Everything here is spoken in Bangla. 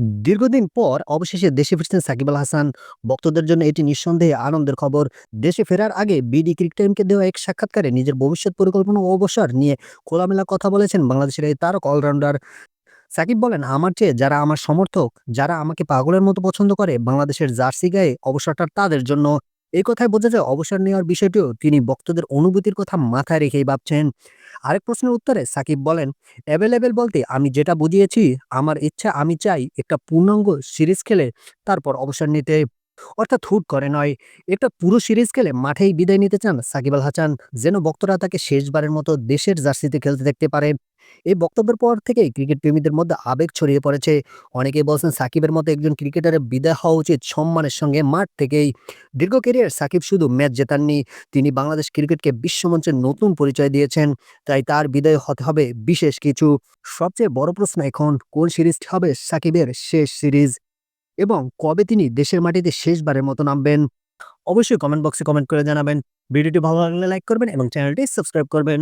দীর্ঘদিন পর অবশেষে দেশে ফিরছেন সাকিব আল হাসান। ভক্তদের জন্য এটি নিঃসন্দেহে আনন্দের খবর। দেশে ফেরার আগে বিডি ক্রিকেট টিমকে দেওয়া এক সাক্ষাৎকারে নিজের ভবিষ্যৎ পরিকল্পনা ও অবসর নিয়ে খোলামেলা কথা বলেছেন বাংলাদেশের এই তারক অলরাউন্ডার। সাকিব বলেন, আমার চেয়ে যারা আমার সমর্থক, যারা আমাকে পাগলের মতো পছন্দ করে, বাংলাদেশের জার্সি গায়ে অবসরটা তাদের জন্য এই কথায় বোঝা যায় অবসর নেওয়ার বিষয়টিও তিনি ভক্তদের অনুভূতির কথা মাথায় রেখেই ভাবছেন। আরেক প্রশ্নের উত্তরে সাকিব বলেন অ্যাভেলেবেল বলতে আমি যেটা বুঝিয়েছি, আমার ইচ্ছা, আমি চাই একটা পূর্ণাঙ্গ সিরিজ খেলে তারপর অবসর নিতে। অর্থাৎ হুট করে নয়। একটা পুরো সিরিজ খেলে মাঠেই বিদায় নিতে চান সাকিব আল হাসান, যেন ভক্তরা তাকে শেষবারের মতো দেশের জার্সিতে খেলতে দেখতে পারে। এই বক্তব্যের পর থেকেই ক্রিকেট প্রেমীদের মধ্যে আবেগ ছড়িয়ে পড়েছে। অনেকেই বলছেন সাকিবের মতো একজন ক্রিকেটারের বিদায় হওয়া উচিত সম্মানের সঙ্গে মাঠ থেকেই। দীর্ঘ ক্যারিয়ার সাকিব শুধু ম্যাচ জেতাননি, তিনি বাংলাদেশ ক্রিকেটকে বিশ্বমঞ্চে নতুন পরিচয় দিয়েছেন, তাই তার বিদায় হতে হবে বিশেষ কিছু। সবচেয়ে বড় প্রশ্ন এখন, কোন সিরিজটি হবে সাকিবের শেষ সিরিজ? এবং কবে তিনি দেশের মাটিতে শেষবারের মতো নামবেন, অবশ্যই কমেন্ট বক্সে কমেন্ট করে জানাবেন। ভিডিওটি ভালো লাগলে লাইক করবেন এবং চ্যানেলটি সাবস্ক্রাইব করবেন।